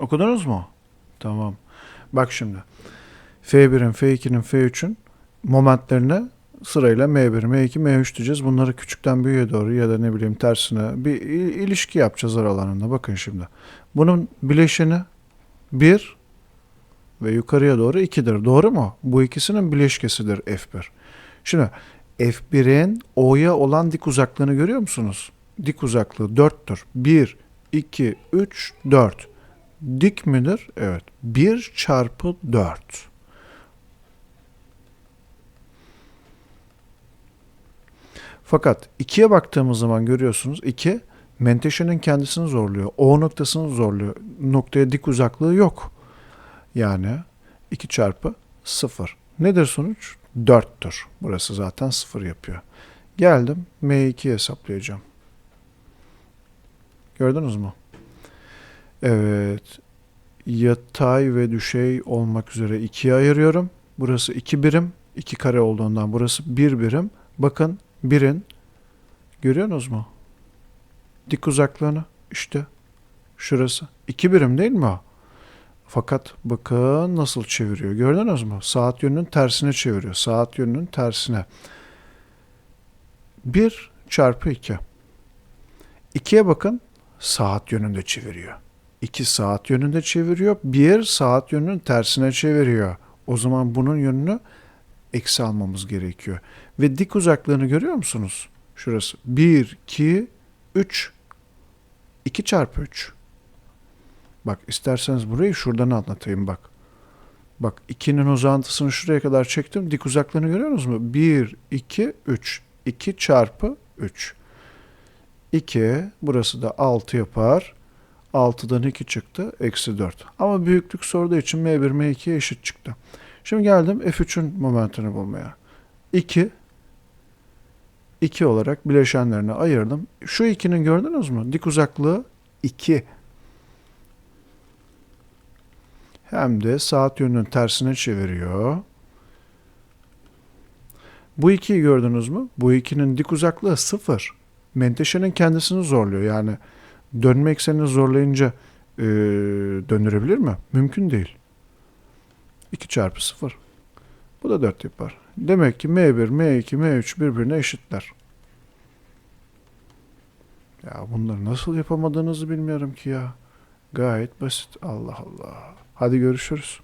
Okudunuz mu? Tamam. Bak şimdi. F1'in, F2'nin, F3'ün momentlerine sırayla M1, M2, M3 diyeceğiz. Bunları küçükten büyüğe doğru ya da ne bileyim tersine bir il- ilişki yapacağız aralarında. Bakın şimdi. Bunun bileşeni 1 ve yukarıya doğru 2'dir. Doğru mu? Bu ikisinin bileşkesidir F1. Şimdi F1'in O'ya olan dik uzaklığını görüyor musunuz? Dik uzaklığı 4'tür. 1, 2, 3, 4. Dik midir? Evet. 1 çarpı 4. Fakat 2'ye baktığımız zaman görüyorsunuz 2 menteşenin kendisini zorluyor. O noktasını zorluyor. Noktaya dik uzaklığı yok. Yani 2 çarpı 0. Nedir sonuç? 4'tür. Burası zaten 0 yapıyor. Geldim M2'yi hesaplayacağım. Gördünüz mü? Evet. Yatay ve düşey olmak üzere ikiye ayırıyorum. Burası 2 birim. 2 kare olduğundan burası 1 birim. Bakın birin görüyorsunuz mu? Dik uzaklığını işte şurası. 2 birim değil mi o? Fakat bakın nasıl çeviriyor. Gördünüz mü? Saat yönünün tersine çeviriyor. Saat yönünün tersine. 1 çarpı 2. 2'ye bakın. Saat yönünde çeviriyor. 2 saat yönünde çeviriyor. 1 saat yönünün tersine çeviriyor. O zaman bunun yönünü eksi almamız gerekiyor. Ve dik uzaklığını görüyor musunuz? Şurası. 1, 2, 3. 2 çarpı 3. Bak isterseniz burayı şuradan anlatayım bak. Bak 2'nin uzantısını şuraya kadar çektim. Dik uzaklığını görüyor musunuz? 1, 2, 3. 2 çarpı 3. 2, burası da 6 yapar. 6'dan 2 çıktı. Eksi 4. Ama büyüklük sorduğu için M1, M2'ye eşit çıktı. Şimdi geldim F3'ün momentini bulmaya. 2, 2 olarak bileşenlerine ayırdım. Şu 2'nin gördünüz mü? Dik uzaklığı 2. Hem de saat yönünün tersine çeviriyor. Bu 2'yi gördünüz mü? Bu 2'nin dik uzaklığı 0. Menteşenin kendisini zorluyor. Yani dönme eksenini zorlayınca eee, döndürebilir mi? Mümkün değil. 2 çarpı 0. Bu da 4 yapar. Demek ki M1, M2, M3 birbirine eşitler. Ya bunları nasıl yapamadığınızı bilmiyorum ki ya. Gayet basit. Allah Allah. Hadi görüşürüz.